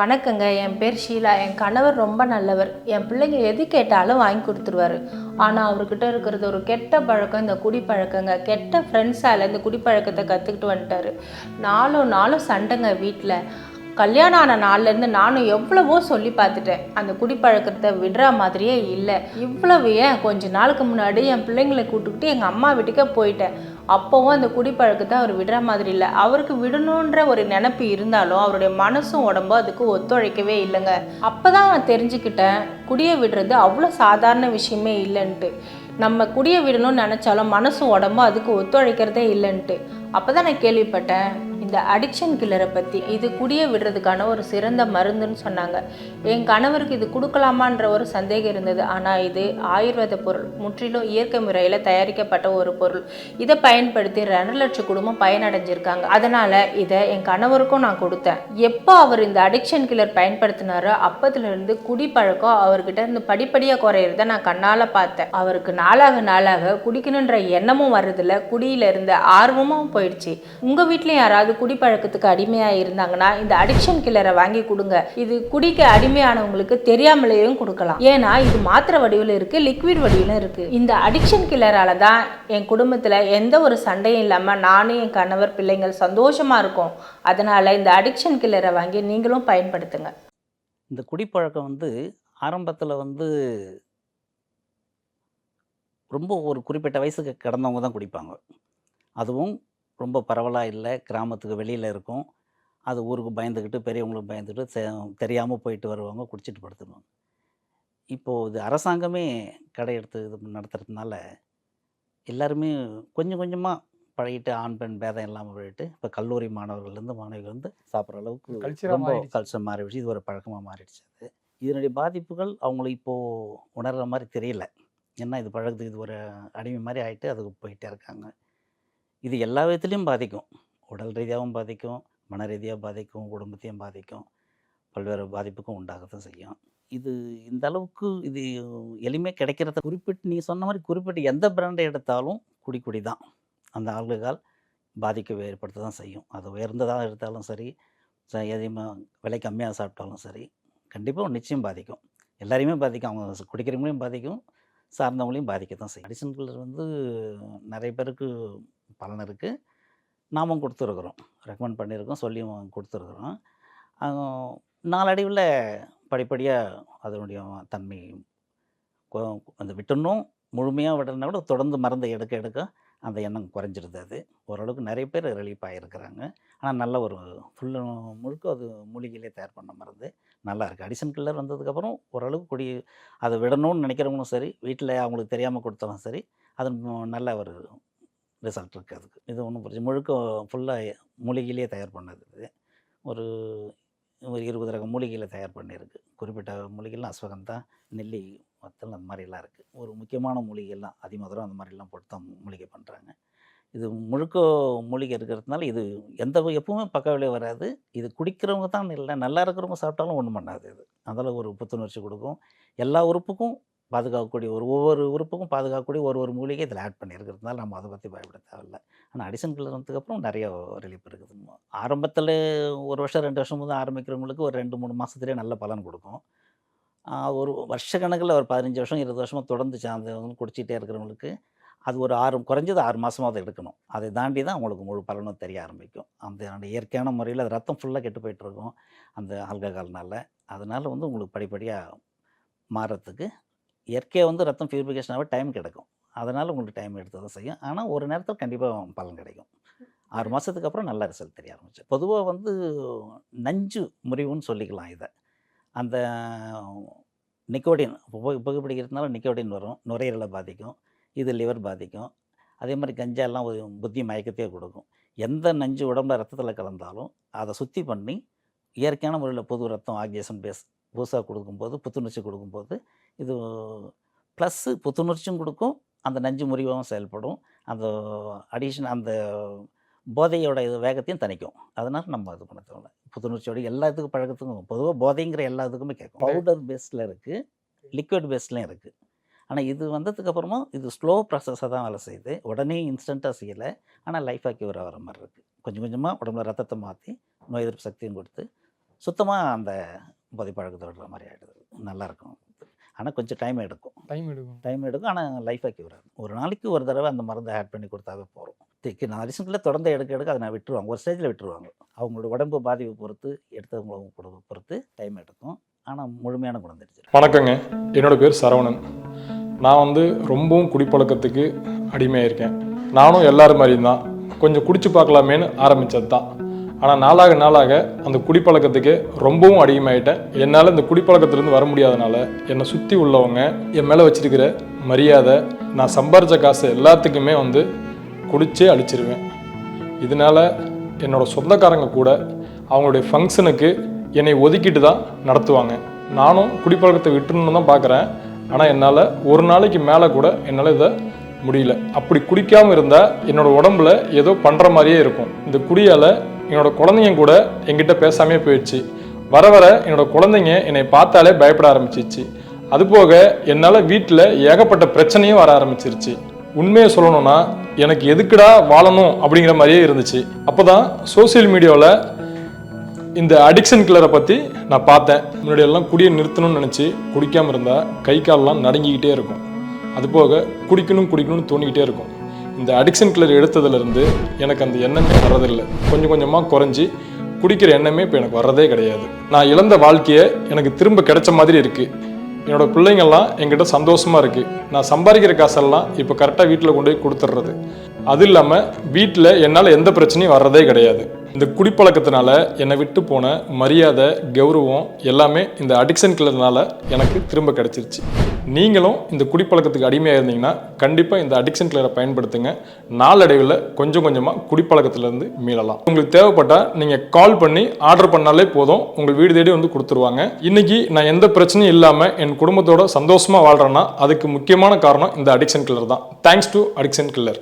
வணக்கங்க. என் பேர் ஷீலா. என் கணவர் ரொம்ப நல்லவர். என் பிள்ளைங்க எது கேட்டாலும் வாங்கி கொடுத்துருவாரு. ஆனால் அவர்கிட்ட இருக்கிறது ஒரு கெட்ட பழக்கம் இந்த குடிப்பழக்கங்க. கெட்ட ஃப்ரெண்ட்ஸால் இந்த குடிப்பழக்கத்தை கற்றுக்கிட்டு வந்துட்டாரு. நாலும் நாளும் சண்டைங்க வீட்டில் கல்யாணம் ஆன நாள்லேருந்து நானும் எவ்வளவோ சொல்லி பார்த்துட்டேன். அந்த குடிப்பழக்கத்தை விடுற மாதிரியே இல்லை. இவ்வளவு ஏன்? கொஞ்ச நாளுக்கு முன்னாடி என் பிள்ளைங்களை கூப்பிட்டுக்கிட்டு எங்கள் அம்மா வீட்டுக்கே போயிட்டேன். அப்போவும் அந்த குடிப்பழக்கத்தை அவர் விடுற மாதிரி இல்லை. அவருக்கு விடணுன்ற ஒரு நினப்பு இருந்தாலும் அவருடைய மனசும் உடம்பும் அதுக்கு ஒத்துழைக்கவே இல்லைங்க. அப்போ தான் நான் தெரிஞ்சுக்கிட்டேன் குடியை விடுறது அவ்வளோ சாதாரண விஷயமே இல்லைன்ட்டு. நம்ம குடியை விடணும்னு நினச்சாலும் மனசும் உடம்பும் அதுக்கு ஒத்துழைக்கிறதே இல்லைன்ட்டு. அப்போ தான் நான் கேள்விப்பட்டேன் இந்த அடிக்ஷன் கில்லரை பற்றி இது குடியை விடுறதுக்கான ஒரு சிறந்த மருந்துன்னு சொன்னாங்க. என் கணவருக்கு இது கொடுக்கலாமான்ற ஒரு சந்தேகம் இருந்தது. ஆனால் இது ஆயுர்வேத பொருள். முற்றிலும் இயற்கை முறையில் தயாரிக்கப்பட்ட ஒரு பொருள். இதை பயன்படுத்தி ரெண்டு லட்சம் குடும்பம் பயனடைஞ்சிருக்காங்க. அதனால் இதை என் கணவருக்கும் நான் கொடுத்தேன். எப்போ அவர் இந்த அடிக்ஷன் கில்லர் பயன்படுத்தினாரோ அப்பத்துலேருந்து குடிப்பழக்கம் அவர்கிட்ட இருந்து படிப்படியாக குறையிறத நான் கண்ணால் பார்த்தேன். அவருக்கு நாளாக நாளாக குடிக்கணுன்ற எண்ணமும் வர்றதில்ல. குடியில இருந்த ஆர்வமும் போயிடுச்சு. உங்கள் வீட்லேயும் யாராவது குடிப்பழக்கத்துக்கு அடிமையாக இருந்தாங்கன்னா இந்த அடிக்ஷன் கில்லரை வாங்கி கொடுங்க. இது குடிக்க அடிமையானவங்களுக்கு தெரியாமலேயும் கொடுக்கலாம். ஏன்னா இது மாத்திரை வடிவில் இருக்குது லிக்விட் வடிவிலும் இருக்குது இந்த அடிக்ஷன் கில்லரால தான் என் குடும்பத்தில் எந்த ஒரு சண்டையும் இல்லாமல் நானும் என் கணவர் பிள்ளைங்கள் சந்தோஷமாக இருக்கும். அதனால் இந்த அடிக்ஷன் கில்லரை வாங்கி நீங்களும் பயன்படுத்துங்க. இந்த குடிப்பழக்கம் வந்து ஆரம்பத்தில் வந்து ரொம்ப ஒரு குறிப்பிட்ட வயசுக்கு கடந்தவங்க தான் குடிப்பாங்க. அதுவும் ரொம்ப பரவலாக இல்லை. கிராமத்துக்கு வெளியில் இருக்கும். அது ஊருக்கு பயந்துக்கிட்டு பெரியவங்களுக்கு பயந்துக்கிட்டு தெரியாமல் போயிட்டு வருவாங்க குடிச்சிட்டு படுத்துருவாங்க. இப்போது இது அரசாங்கமே கடை எடுத்து இது நடத்துறதுனால எல்லாருமே கொஞ்சம் கொஞ்சமாக பழகிட்டு ஆண் பெண் பேதம் இல்லாமல் பழகிட்டு இப்போ கல்லூரி மாணவர்கள்லேருந்து மாணவிகள் வந்து சாப்பிட்ற அளவுக்கு கல்ச்சரா ரொம்ப. கல்ச்சர் மாறிடுச்சு. இது ஒரு பழக்கமாக மாறிடுச்சு அது. இதனுடைய பாதிப்புகள் அவங்களுக்கு இப்போது உணர்கிற மாதிரி தெரியல. ஏன்னா இது பழக்கத்துக்கு இது ஒரு அடிமை மாதிரி ஆகிட்டு அதுக்கு போயிட்டே இருக்காங்க. இது எல்லா விதத்துலேயும் பாதிக்கும். உடல் ரீதியாகவும் பாதிக்கும் மன ரீதியாக பாதிக்கும் குடும்பத்தையும் பாதிக்கும் பல்வேறு பாதிப்புக்கும் உண்டாகத்தான் செய்யும். இது இந்த அளவுக்கு இது எளிமையாக கிடைக்கிறத குறிப்பிட்டு நீங்கள் சொன்ன மாதிரி குறிப்பிட்டு எந்த பிராண்டை எடுத்தாலும் குடி குடி தான். அந்த ஆல்கஹால் பாதிக்க ஏற்படுத்த தான் செய்யும். அது உயர்ந்ததாக எடுத்தாலும் சரி ச- எதையுமே விலை கம்மியாக சாப்பிட்டாலும் சரி கண்டிப்பாக நிச்சயம் பாதிக்கும். எல்லாரையுமே பாதிக்கும். அவங்க குடிக்கிறவங்களையும் பாதிக்கும். சார்ந்தவங்களையும் பாதிக்க தான் செய்யும் அடிஷன் வந்து நிறைய பேருக்கு பலன் இருக்குது நாமும் கொடுத்துருக்குறோம். ரெக்கமெண்ட் பண்ணியிருக்கோம் சொல்லியும் கொடுத்துருக்குறோம். நாளடைவில் படிப்படியாக அதனுடைய தன்மை அந்த விட்டுணும் முழுமையாக விடணும்னா கூட தொடர்ந்து மருந்தை எடுக்க எடுக்க அந்த எண்ணம் குறைஞ்சிருது அது. ஓரளவுக்கு நிறைய பேர் ரிலீஃப் ஆகிருக்கிறாங்க ஆனால் நல்ல ஒரு ஃபுல்லு முழுக்க அது மூலிகையிலே தயார் பண்ண மருந்து நல்லா இருக்குது அடிஷன் கில்லர் வந்ததுக்கப்புறம் ஓரளவுக்கு குடி அதை விடணும்னு நினைக்கிறவங்களும் சரி வீட்டில் அவங்களுக்கு தெரியாமல் கொடுத்தாலும் சரி அது நல்ல ஒரு ரிசல்ட் இருக்குது அதுக்கு. இது ஒன்றும் பிரச்சனை முழுக்க ஃபுல்லாக மூலிகையிலே தயார் பண்ணது இது. ஒரு ஒரு இருபது ரகம் மூலிகையில் தயார் பண்ணியிருக்கு. குறிப்பிட்ட மூலிகைலாம் அஸ்வகந்தா நெல்லி வத்தல் அந்த மாதிரிலாம் இருக்குது ஒரு முக்கியமான மூலிகைலாம் அதிமதுரம் அந்த மாதிரிலாம் போட்டு தான் மூலிகை பண்ணுறாங்க இது முழுக்க மூலிகை இருக்கிறதுனால இது எந்த எப்பவுமே பக்க விளைவு வராது. இது குடிக்கிறவங்க தான் இல்லை நல்லா இருக்கிறவங்க சாப்பிட்டாலும் ஒன்றும் பண்ணாது இது. அதில் ஒரு புத்துணர்ச்சி கொடுக்கும். எல்லா உறுப்புக்கும் பாதுகாக்கக்கூடிய ஒரு ஒவ்வொரு உறுப்புக்கும் பாதுகாக்கக்கூடிய ஒரு ஒரு மூலிகை இதில் ஆட் பண்ணியிருக்கிறதுனால நம்ம அதை பற்றி பயப்பட தேவையில்லை. ஆனால் அடிஷன் கில்லர் வந்ததுக்கப்புறம் நிறைய ரிலீஃப் இருக்குது. ஆரம்பத்தில் ஒரு வருஷம் ரெண்டு வருஷம் போது ஆரம்பிக்கிறவங்களுக்கு ஒரு ரெண்டு மூணு மாதத்துலேயே நல்ல பலன் கொடுக்கும். ஒரு வருஷ கணக்கில் ஒரு பதினஞ்சு வருஷம் இருபது வருஷமாக தொடர்ந்து சார்ந்தவங்க குடிச்சிட்டே இருக்கிறவங்களுக்கு அது ஒரு ஆறு குறைஞ்சது ஆறு மாதமாவது எடுக்கணும். அதை தாண்டி தான் அவங்களுக்கு முழு பலனும் தெரிய ஆரம்பிக்கும். அந்த இயற்கையான முறையில் அது ரத்தம் ஃபுல்லாக கெட்டு போயிட்டுருக்கும் அந்த ஆல்கஹால்னால. அதனால் வந்து உங்களுக்கு படிப்படியாக மாறத்துக்கு இயற்கையாக வந்து ரத்தம் பியூரிஃபிகேஷனாகவே டைம் கிடைக்கும். அதனால் உங்களுக்கு டைம் எடுத்து தான் செய்யும். ஆனால் ஒரு நேரத்தில் கண்டிப்பாக பலன் கிடைக்கும். ஆறு மாதத்துக்கு அப்புறம் நல்ல ரிசல்ட் தெரிய ஆரம்பிச்சு. பொதுவாக வந்து நஞ்சு முறிவுன்னு சொல்லிக்கலாம் இதை. அந்த நிக்கோடின் புகை புகைப்பிடிக்கிறதுனால நிக்கோடின் வரும். நுரையீரலை பாதிக்கும். இது லிவர் பாதிக்கும். அதே மாதிரி கஞ்சாலாம் ஒரு புத்தி மயக்கத்தையே கொடுக்கும். எந்த நஞ்சு உடம்புல ரத்தத்தில் கலந்தாலும் அதை சுத்தி பண்ணி இயற்கையான முறையில் புது ரத்தம் ஆக்சிஜன் பேஸ் புதுசாக கொடுக்கும்போது புத்துணர்ச்சி கொடுக்கும்போது இது ப்ளஸ்ஸு புத்துணர்ச்சியும் கொடுக்கும் அந்த நஞ்சு முறிவாகவும் செயல்படும். அந்த அடிஷன் அந்த போதையோட இது வேகத்தையும் தணிக்கும். அதனால் நம்ம இது பண்ண தேவையில்ல. புத்துணர்ச்சியோட எல்லாத்துக்கும் பழக்கத்துக்கும் பொதுவாக போதைங்கிற எல்லா இதுக்குமே கேட்கும். பவுடர் பேஸில் இருக்குது லிக்விட் பேஸ்லையும் இருக்குது ஆனால் இது வந்ததுக்கு அப்புறமா இது ஸ்லோ ப்ராசஸாக தான் வேலை செய்யுது. உடனே இன்ஸ்டண்ட்டாக செய்யலை. ஆனால் லைஃபாக க்யூர் ஆகிற மாதிரி இருக்குது கொஞ்சம் கொஞ்சமாக உடம்புல ரத்தத்தை மாற்றி நோய் எதிர்ப்பு சக்தியும் கொடுத்து சுத்தமாக அந்த போதை பழக்கத்தை விடுற மாதிரி ஆகிடுது நல்லாயிருக்கும் ஆனால் கொஞ்சம் டைம் எடுக்கும். டைம் எடுக்கும். டைம் எடுக்கும். ஆனால் லைஃபாக கியூர் ஆகும் ஒரு நாளைக்கு ஒரு தடவை அந்த மருந்தை ஆட் பண்ணி கொடுத்தாவே போகிறோம் திக்கு நான் அரிசனில் தொடர்ந்து எடுக்க எடுக்க அதை நான் விட்டுருவாங்க. ஒரு ஸ்டேஜில் விட்டுருவாங்க. அவங்களோட உடம்பு பாதிப்பு பொறுத்து எடுத்தவங்க கூட பொறுத்து டைம் எடுக்கும். ஆனால் முழுமையான குணம் தெரிஞ்சிடும் வணக்கங்க. என்னோட பேர் சரவணன். நான் வந்து ரொம்பவும் குடிப்பழக்கத்துக்கு அடிமையாயிருக்கேன் நானும் எல்லாரும் மாதிரி தான். கொஞ்சம் குடிச்சு பார்க்கலாமேன்னு ஆரம்பித்தது தான் ஆனால் நாளாக நாளாக அந்த குடிப்பழக்கத்துக்கு ரொம்பவும் அடிமையாயிட்டேன். என்னால் இந்த குடிப்பழக்கத்திலேருந்து வர முடியாதனால என்னை சுற்றி உள்ளவங்க என் மேலே வச்சிருக்கிற மரியாதை நான் சம்பாரித்த காசு எல்லாத்துக்குமே வந்து குடிச்சே அழிச்சிருவேன். இதனால என்னோடய சொந்தக்காரங்க கூட அவங்களுடைய ஃபங்க்ஷனுக்கு என்னை ஒதுக்கிட்டு தான் நடத்துவாங்க. நானும் குடிப்பழக்கத்தை விட்டுணுன்னு தான் பார்க்குறேன் ஆனால் என்னால் ஒரு நாளைக்கு மேலே கூட என்னால் இதை முடியல. அப்படி குடிக்காமல் இருந்தால் என்னோடய உடம்புல ஏதோ பண்ணுற மாதிரியே இருக்கும். இந்த குடியால் என்னோட குழந்தைங்க கூட என்கிட்ட பேசாமே போயிடுச்சு. வர வர என்னோட குழந்தைங்க என்னை பார்த்தாலே பயப்பட ஆரம்பிச்சிச்சு அதுபோக என்னால் வீட்டில் ஏகப்பட்ட பிரச்சனையும் வர ஆரம்பிச்சிருச்சு. உண்மையை சொல்லணும்னா எனக்கு எதுக்குடா வாழணும் அப்படிங்கிற மாதிரியே இருந்துச்சு. அப்போ தான் சோசியல் மீடியாவில் இந்த அடிக்ஷன் கில்லரை பற்றி நான் பார்த்தேன். முன்னாடி எல்லாம் குடியை நிறுத்தணும்னு நினச்சி குடிக்காமல் இருந்தால் கை கால்லாம் நடுங்கிக்கிட்டே இருக்கும். அதுபோக குடிக்கணும் குடிக்கணும்னு தோணிக்கிட்டே இருக்கும். இந்த அடிக்ஷன் கிளர் எடுத்ததுலேருந்து எனக்கு அந்த எண்ணமே வர்றதில்லை. கொஞ்சம் கொஞ்சமாக குறைஞ்சி குடிக்கிற எண்ணமே இப்போ எனக்கு வர்றதே கிடையாது. நான் இழந்த வாழ்க்கையை எனக்கு திரும்ப கிடைச்ச மாதிரி இருக்குது என்னோட பிள்ளைங்கள்லாம் என்கிட்ட சந்தோஷமாக இருக்குது நான் சம்பாதிக்கிற காசெல்லாம் இப்போ கரெக்டாக வீட்டில் கொண்டு போய் கொடுத்துட்றது அது இல்லாமல் வீட்டில் என்னால் எந்த பிரச்சனையும் வர்றதே கிடையாது. இந்த குடிப்பழக்கத்தினால என்னை விட்டு போன மரியாதை கௌரவம் எல்லாமே இந்த அடிக்ஷன் கிளர்னால எனக்கு திரும்ப கிடைச்சிருச்சு. நீங்களும் இந்த குடிப்பழக்கத்துக்கு அடிமையாக இருந்தீங்கன்னா கண்டிப்பாக இந்த அடிக்ஷன் கில்லரை பயன்படுத்துங்க. நாளடைவில் கொஞ்சம் கொஞ்சமாக குடிப்பழக்கத்துலேருந்து மீளலாம். உங்களுக்கு தேவைப்பட்டால் நீங்கள் கால் பண்ணி ஆர்டர் பண்ணாலே போதும். உங்கள் வீடு தேடி வந்து கொடுத்துருவாங்க. இன்னைக்கு நான் எந்த பிரச்சனையும் இல்லாமல் என் குடும்பத்தோட சந்தோஷமாக வாழ்கிறேன்னா அதுக்கு முக்கியமான காரணம் இந்த அடிக்ஷன் கில்லர் தான். Thanks to addiction killer